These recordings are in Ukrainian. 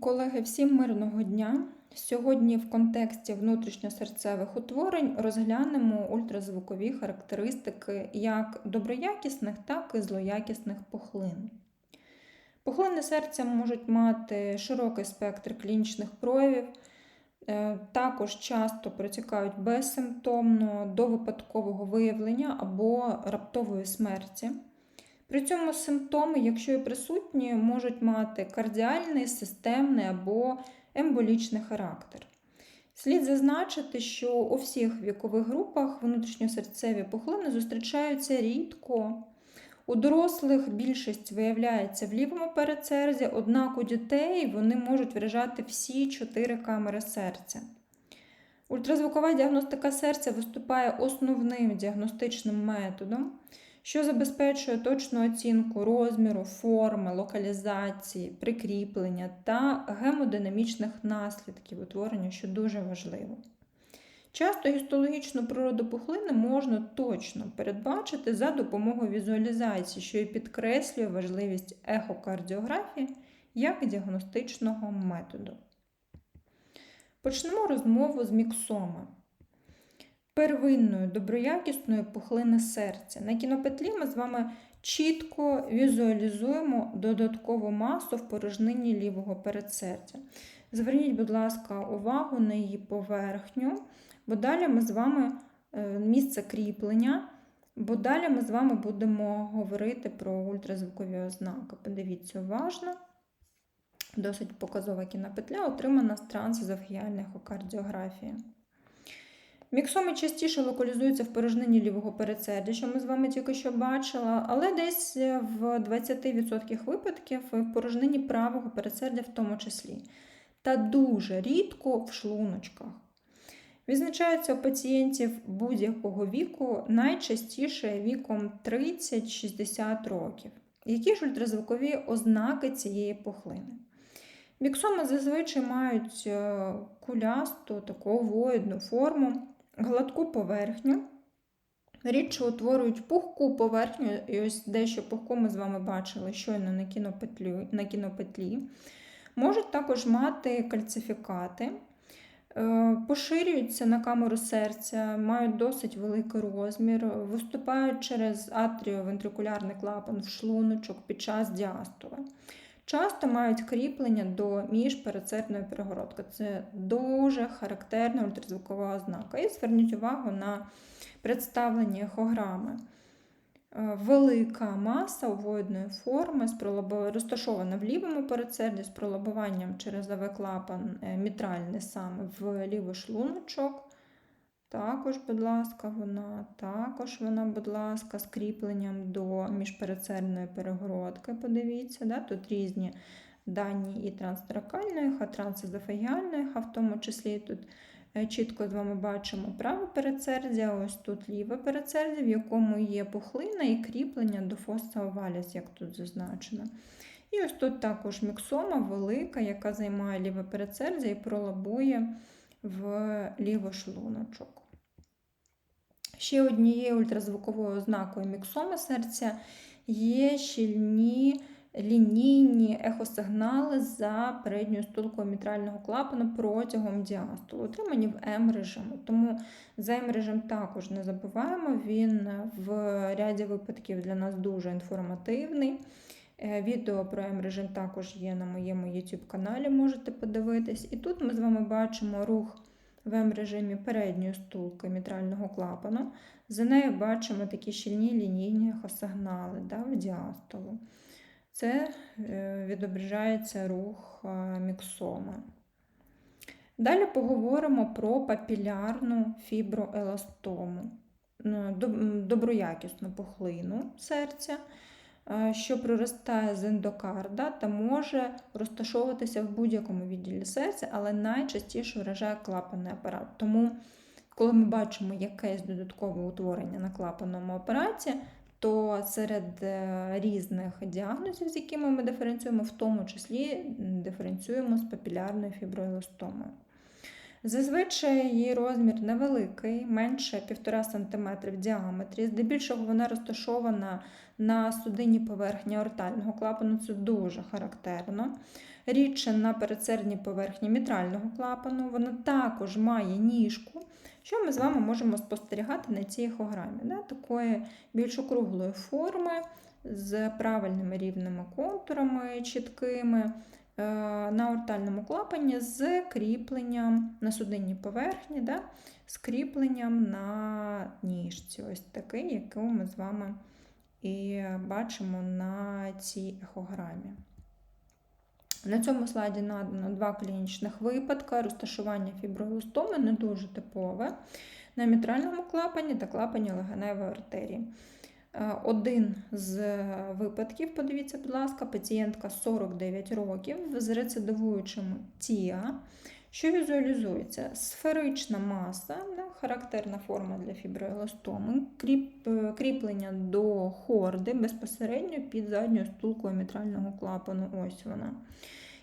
Колеги, всім мирного дня! Сьогодні в контексті внутрішньосерцевих утворень розглянемо ультразвукові характеристики як доброякісних, так і злоякісних пухлин. Пухлини серця можуть мати широкий спектр клінічних проявів, е, також часто протікають безсимптомно до випадкового виявлення або раптової смерті. При цьому симптоми, якщо і присутні, можуть мати кардіальний, системний або емболічний характер. Слід зазначити, що у всіх вікових групах внутрішньосерцеві пухлини зустрічаються рідко. У дорослих більшість виявляється в лівому передсерзі, однак у дітей вони можуть вражати всі чотири камери серця. Ультразвукова діагностика серця виступає основним діагностичним методом що забезпечує точну оцінку розміру, форми, локалізації, прикріплення та гемодинамічних наслідків утворення, що дуже важливо. Часто гістологічну природу пухлини можна точно передбачити за допомогою візуалізації, що і підкреслює важливість ехокардіографії як діагностичного методу. Почнемо розмову з міксоми первинної доброякісної пухлини серця. На кінопетлі ми з вами чітко візуалізуємо додаткову масу в порожнині лівого передсердя. Зверніть, будь ласка, увагу на її поверхню, бо далі ми з вами е, місце кріплення, бо далі ми з вами будемо говорити про ультразвукові ознаки. Подивіться уважно. Досить показова кінопетля, отримана з трансезофігіальної ехокардіографії. Міксоми частіше локалізуються в порожнині лівого передсердя, що ми з вами тільки що бачили, але десь в 20% випадків в порожнині правого передсердя в тому числі. Та дуже рідко в шлуночках. Відзначаються у пацієнтів будь-якого віку, найчастіше віком 30-60 років. Які ж ультразвукові ознаки цієї пухлини? Міксоми зазвичай мають е, кулясту, таку овоїдну форму гладку поверхню. Рідше утворюють пухку поверхню, і ось дещо пухку ми з вами бачили щойно на кінопетлі. на кінопетлі. Можуть також мати кальцифікати, е, поширюються на камеру серця, мають досить великий розмір, виступають через атріовентрикулярний клапан в шлуночок під час діастоли. Часто мають кріплення до міжпередсердної перегородки. Це дуже характерна ультразвукова ознака. І зверніть увагу на представлені ехограми. Е, велика маса овоїдної форми розташована в лівому передсерді з пролобуванням через АВ-клапан е, мітральний саме в лівий шлуночок. Також, будь ласка, вона, також вона, будь ласка, з кріпленням до міжперецерної перегородки. Подивіться, да? тут різні дані і транстракальної, а трансезофагіальної, а в тому числі тут е, чітко з вами бачимо праве передсердя, ось тут ліве передсердя, в якому є пухлина і кріплення до фоса оваліс, як тут зазначено. І ось тут також міксома велика, яка займає ліве передсердя і пролабує в лівошлуночок. Ще однією ультразвуковою ознакою міксоми серця є щільні лінійні ехосигнали за передньою стулкою мітрального клапану протягом діастолу, отримані в М-режиму. Тому за М-режим також не забуваємо, він в ряді випадків для нас дуже інформативний. Е, відео про М-режим також є на моєму YouTube каналі, можете подивитись. І тут ми з вами бачимо рух в М-режимі передньої стулки мітрального клапану. За нею бачимо такі щільні лінійні хосигнали да, в діастолу. Це е, відображається рух е, міксоми. Далі поговоримо про папілярну фіброеластому, ну, доброякісну пухлину серця. Е, що проростає з ендокарда та може розташовуватися в будь-якому відділі серця, але найчастіше вражає клапанний апарат. Тому, коли ми бачимо якесь додаткове утворення на клапанному апараті, то серед е, різних діагнозів, з якими ми диференціюємо, в тому числі диференціюємо з папілярною фіброеластомою. Зазвичай її розмір невеликий, менше 1,5 см в діаметрі. Здебільшого вона розташована на судинній поверхні ортального клапану, це дуже характерно. Рідше на передсердній поверхні мітрального клапану. Вона також має ніжку, що ми з вами можемо спостерігати на цій ехограмі. Да? Такої більш округлої форми з правильними рівними контурами чіткими. Е, на ортальному клапані з кріпленням на судинній поверхні, да, з кріпленням на ніжці. Ось такий, яку ми з вами і бачимо на цій ехограмі. На цьому слайді надано два клінічних випадки. Розташування фібролостоми не дуже типове на мітральному клапані та клапані легеневої артерії. Е, один з випадків, подивіться, будь ласка, пацієнтка 49 років з рецидивуючим ТІА, що візуалізується сферична маса, характерна форма для фіброеластоми, е, кріплення до хорди безпосередньо під задньою стулкою мітрального клапану. Ось вона.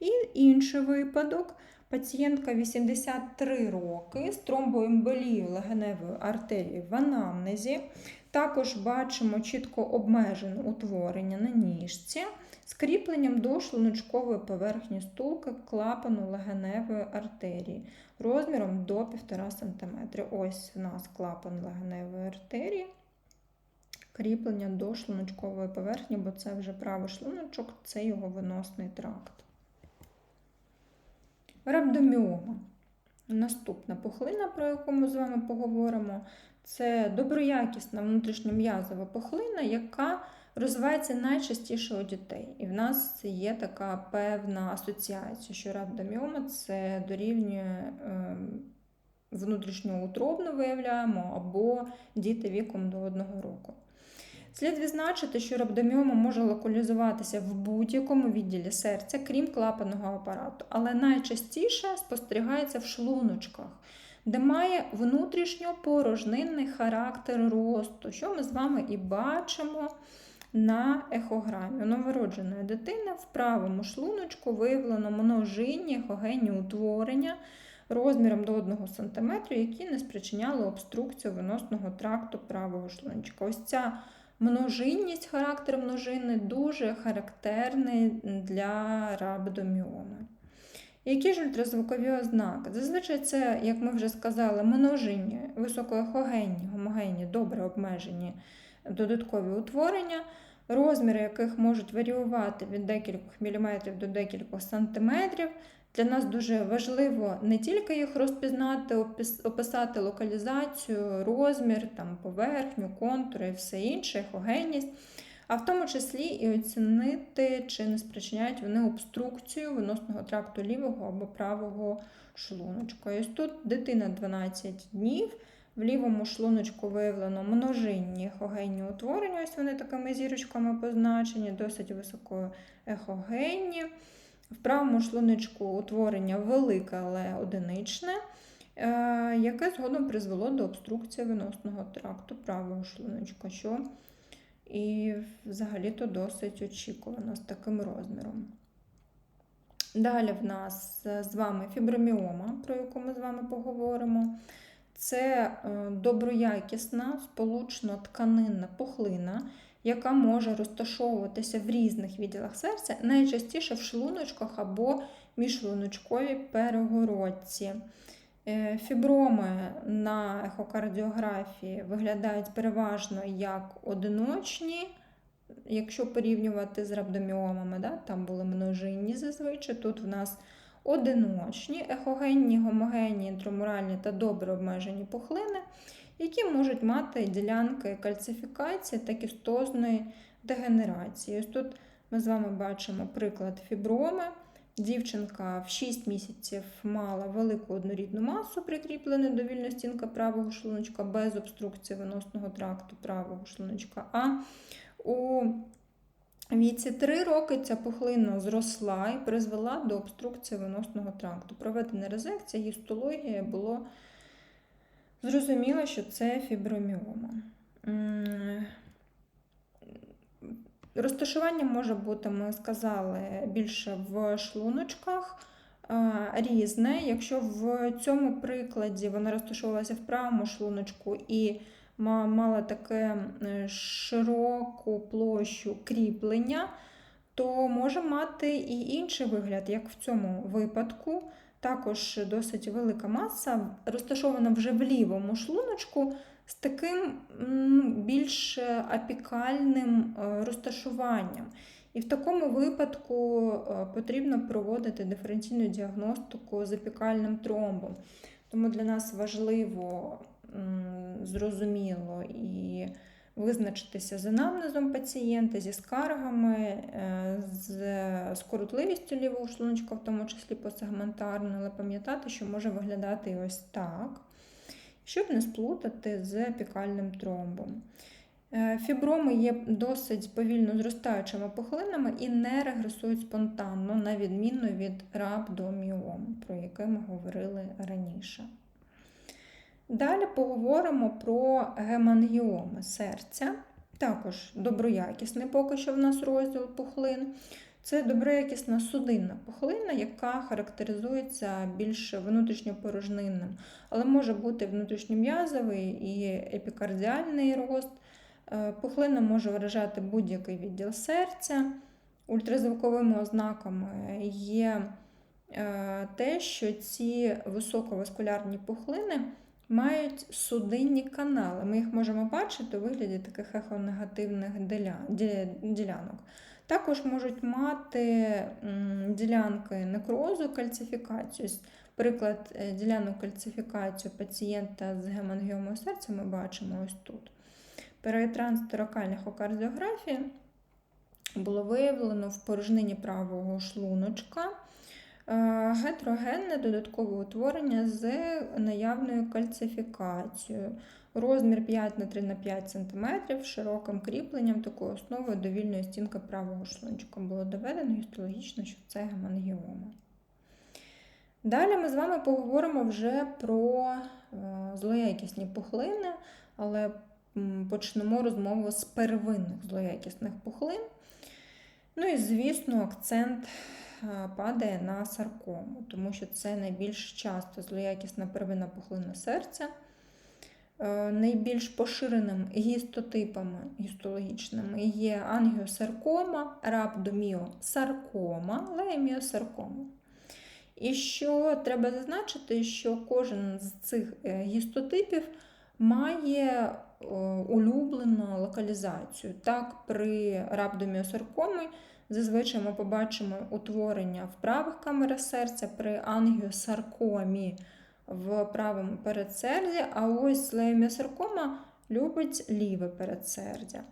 І інший випадок. Пацієнтка 83 роки з тромбоемболією легеневої артерії в анамнезі. Також бачимо чітко обмежене утворення на ніжці з кріпленням до шлуночкової поверхні стулки клапану легеневої артерії розміром до 1,5 см. Ось у нас клапан легеневої артерії. Кріплення до шлуночкової поверхні, бо це вже правий шлуночок, це його виносний тракт. Рhabdomyoma. Наступна пухлина, про яку ми з вами поговоримо, це доброякісна внутрішньом'язова пухлина, яка розвивається найчастіше у дітей. І в нас є така певна асоціація, що рhabdomyoma – це дорівнює ем, внутрішньоутробно виявляємо або діти віком до одного року. Слід відзначити, що рhabdomyoma може локалізуватися в будь-якому відділі серця, крім клапаного апарату, але найчастіше спостерігається в шлуночках, де має внутрішньопорожнинний характер росту, що ми з вами і бачимо на ехограмі. У новородженої дитини в правому шлуночку виявлено множинні ехогенні утворення розміром до 1 см, які не спричиняли обструкцію виносного тракту правого шлуночка. Ось ця Множинність, характер множини дуже характерний для рабдоміоми. Які ж ультразвукові ознаки? Зазвичай це, як ми вже сказали, множинні, високоехогенні, гомогенні, добре обмежені додаткові утворення, розміри яких можуть варіювати від декількох міліметрів до декількох сантиметрів. Для нас дуже важливо не тільки їх розпізнати, описати локалізацію, розмір, там, поверхню, контури і все інше, ехогенність, а в тому числі і оцінити, чи не спричиняють вони обструкцію виносного тракту лівого або правого шлуночка. І ось тут дитина 12 днів. В лівому шлуночку виявлено множинні ехогенні утворення, ось вони такими зірочками позначені, досить високоехогенні. В правому шлуночку утворення велике, але одиничне, е, яке згодом призвело до обструкції виносного тракту правого шлуночка, що і взагалі-то досить очікувано з таким розміром. Далі в нас з вами фіброміома, про яку ми з вами поговоримо. Це е, доброякісна сполучно тканинна пухлина, яка може розташовуватися в різних відділах серця, найчастіше в шлуночках або міжшлуночковій перегородці. Е, фіброми на ехокардіографії виглядають переважно як одиночні, якщо порівнювати з рhabdomyomами, да, там були множинні зазвичай. Тут в нас одиночні, ехогенні, гомогенні, інтрамуральні та добре обмежені пухлини які можуть мати ділянки кальцифікації та кістозної дегенерації. Ось тут ми з вами бачимо приклад фіброми. Дівчинка в 6 місяців мала велику однорідну масу, прикріплену до вільної стінки правого шлуночка без обструкції виносного тракту правого шлуночка. А у віці 3 роки ця пухлина зросла і призвела до обструкції виносного тракту. Проведена резекція, гістологія було Зрозуміло, що це фіброміома. Розташування може бути, ми сказали, більше в шлуночках, е, різне. Якщо в цьому прикладі вона розташовувалася в правому шлуночку і мала таке широку площу кріплення, то може мати і інший вигляд, як в цьому випадку. Також досить велика маса, розташована вже в лівому шлуночку з таким більш апікальним е, розташуванням. І в такому випадку е, потрібно проводити диференційну діагностику з апікальним тромбом. Тому для нас важливо зрозуміло і визначитися з анамнезом пацієнта, зі скаргами, е, з скоротливістю лівого шлуночка, в тому числі посегментарно, але пам'ятати, що може виглядати ось так, щоб не сплутати з апікальним тромбом. Е, Фіброми є досить повільно зростаючими пухлинами і не регресують спонтанно, на відміну від рhabdomyom, про яке ми говорили раніше. Далі поговоримо про гемангіоми серця. Також доброякісний поки що в нас розділ пухлин. Це доброякісна судинна пухлина, яка характеризується більш внутрішньопорожнинним, але може бути внутрішньом'язовий і епікардіальний рост. Е, Пухлина може виражати будь-який відділ серця. Ультразвуковими ознаками є е, те, що ці високоваскулярні пухлини мають судинні канали. Ми їх можемо бачити у вигляді таких ехонегативних ділянок. Також можуть мати ділянки некрозу, кальцифікацію. Приклад е, ділянок кальцифікацію пацієнта з гемангіомою серця ми бачимо ось тут. Перетрансторакальна ехокардіографії було виявлено в порожнині правого шлуночка гетерогенне додаткове утворення з наявною кальцифікацією. Розмір 5 на 3 на 5 см широким кріпленням такою основою довільної стінки правого шлунчика. Було доведено гістологічно, що це гемангіома. Далі ми з вами поговоримо вже про е, злоякісні пухлини, але почнемо розмову з первинних злоякісних пухлин. Ну і, звісно, акцент е, падає на саркому, тому що це найбільш часто злоякісна первинна пухлина серця. Е, Найбільш поширеним гістотипами гістологічними є ангіосаркома, рhabdomyosаркома, лееміосаркома. І що треба зазначити, що кожен з цих е, гістотипів має е, улюблену локалізацію. Так, при рhabdomyosаркомі зазвичай ми побачимо утворення в правих камерах серця, при ангіосаркомі в правому передсерді, а ось лееміосаркома любить ліве передсердя.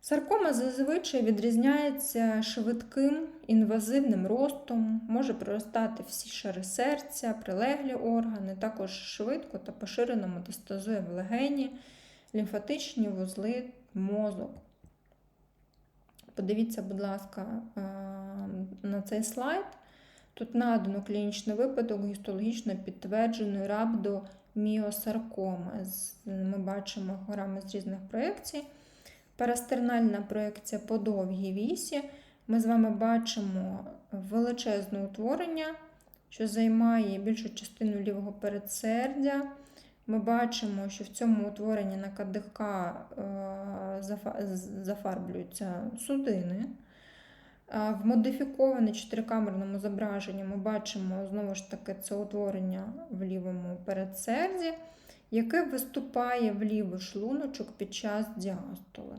Саркома зазвичай відрізняється швидким інвазивним ростом, може проростати всі шари серця, прилеглі органи, також швидко та поширено метастазує в легені, лімфатичні вузли, мозок. Подивіться, будь ласка, е, на цей слайд. Тут надано клінічний випадок гістологічно підтвердженої. З- Ми бачимо грами з різних проєкцій. Парастернальна проєкція по довгій вісі. Ми з вами бачимо величезне утворення, що займає більшу частину лівого передсердя. Ми бачимо, що в цьому утворенні на КДК е, зафарблюються судини. А В модифікованому чотирикамерному зображенні ми бачимо знову ж таки це утворення в лівому передсерді, яке виступає в лівий шлуночок під час діастоли.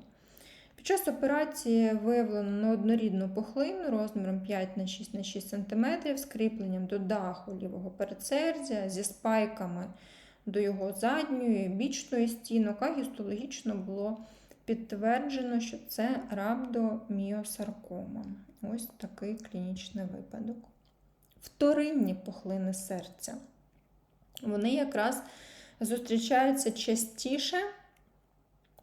Під час операції виявлено неоднорідну пухлину розміром 5 на 6 на 6 см з кріпленням до даху лівого передсердя зі спайками до його задньої бічної стінок, а гістологічно було підтверджено, що це рhabdomyosаркома. Ось такий клінічний випадок. Вторинні пухлини серця. Вони якраз зустрічаються частіше,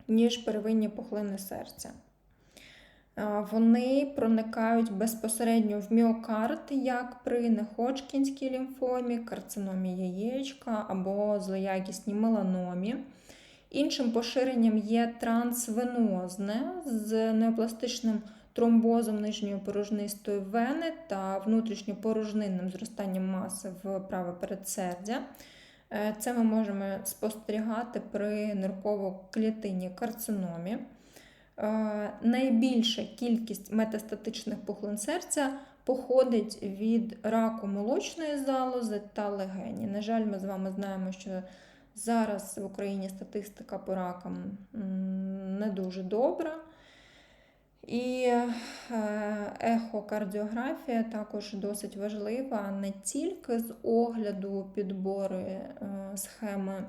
ніж первинні пухлини серця. А, Вони проникають безпосередньо в міокард, як при неходжкінській лімфомі, карциномі яєчка або злоякісній меланомі. Іншим поширенням є трансвенозне з неопластичним тромбозом нижньої порожнистої вени та внутрішньопорожнинним зростанням маси в праве передсердя. Е, Це ми можемо спостерігати при нирково-клітинній карциномі. Е, Найбільша кількість метастатичних пухлин серця походить від раку молочної залози та легені. На жаль, ми з вами знаємо, що зараз в Україні статистика по ракам не дуже добра. І е, ехокардіографія також досить важлива не тільки з огляду підбору е, схеми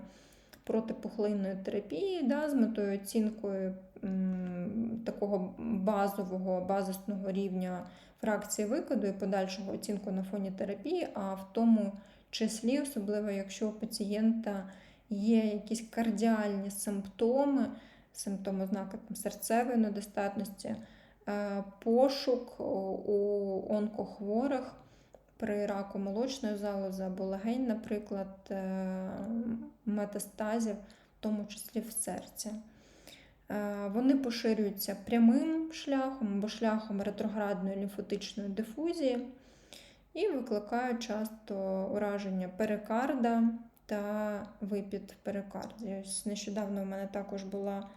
протипухлинної терапії, да, з метою оцінкою такого базового базисного рівня фракції викиду і подальшого оцінку на фоні терапії, а в тому числі, особливо якщо у пацієнта є якісь кардіальні симптоми, симптоми ознаки серцевої недостатності, е, пошук у онкохворих при раку молочної залози або легень, наприклад, е, метастазів, в тому числі в серці. Е, Вони поширюються прямим шляхом або шляхом ретроградної лімфотичної дифузії і викликають часто ураження перикарда та випід перикардії. Ось нещодавно у мене також була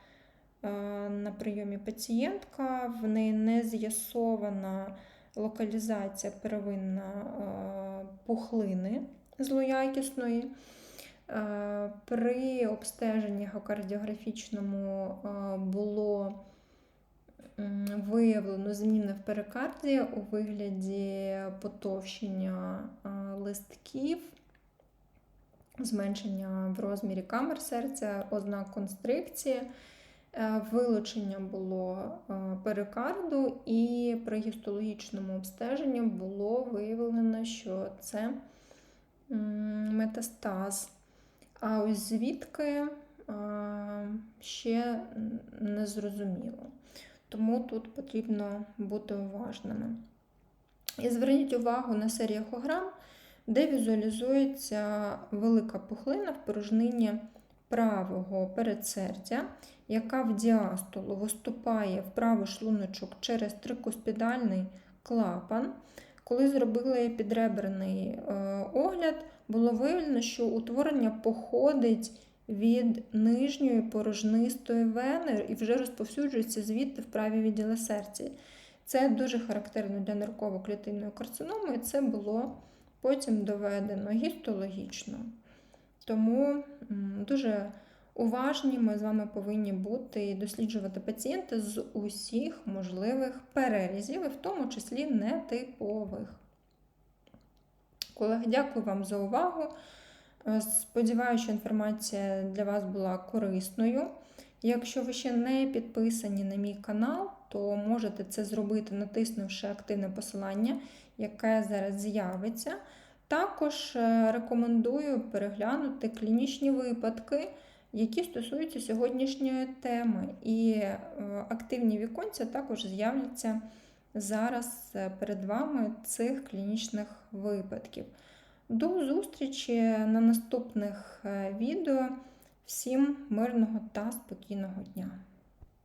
е, на прийомі пацієнтка, в неї не з'ясована локалізація первинна е, пухлини злоякісної. Е, При обстеженні ехокардіографічному е, було виявлено зміни в перикардії у вигляді потовщення е, листків, зменшення в розмірі камер серця, ознак констрикції. Вилучення було перикарду, і при гістологічному обстеженні було виявлено, що це метастаз. А ось звідки е, ще не зрозуміло. Тому тут потрібно бути уважними. І зверніть увагу на серію ехограм, де візуалізується велика пухлина в порожнині правого передсердя, яка в діастолу виступає в правий шлуночок через трикуспідальний клапан. Коли зробили підреберний е, огляд, було виявлено, що утворення походить від нижньої порожнистої вени і вже розповсюджується звідти в праві відділи серця. Це дуже характерно для нирково-клітинної карциноми, і це було потім доведено гістологічно. Тому дуже уважні ми з вами повинні бути і досліджувати пацієнта з усіх можливих перерізів, і в тому числі нетипових. Колеги, дякую вам за увагу. Е, Сподіваюся, що інформація для вас була корисною. Якщо ви ще не підписані на мій канал, то можете це зробити, натиснувши активне посилання, яке зараз з'явиться. Також е, рекомендую переглянути клінічні випадки, які стосуються сьогоднішньої теми. І е, активні віконця також з'являться зараз е, перед вами цих клінічних випадків. До зустрічі на наступних відео. Всім мирного та спокійного дня!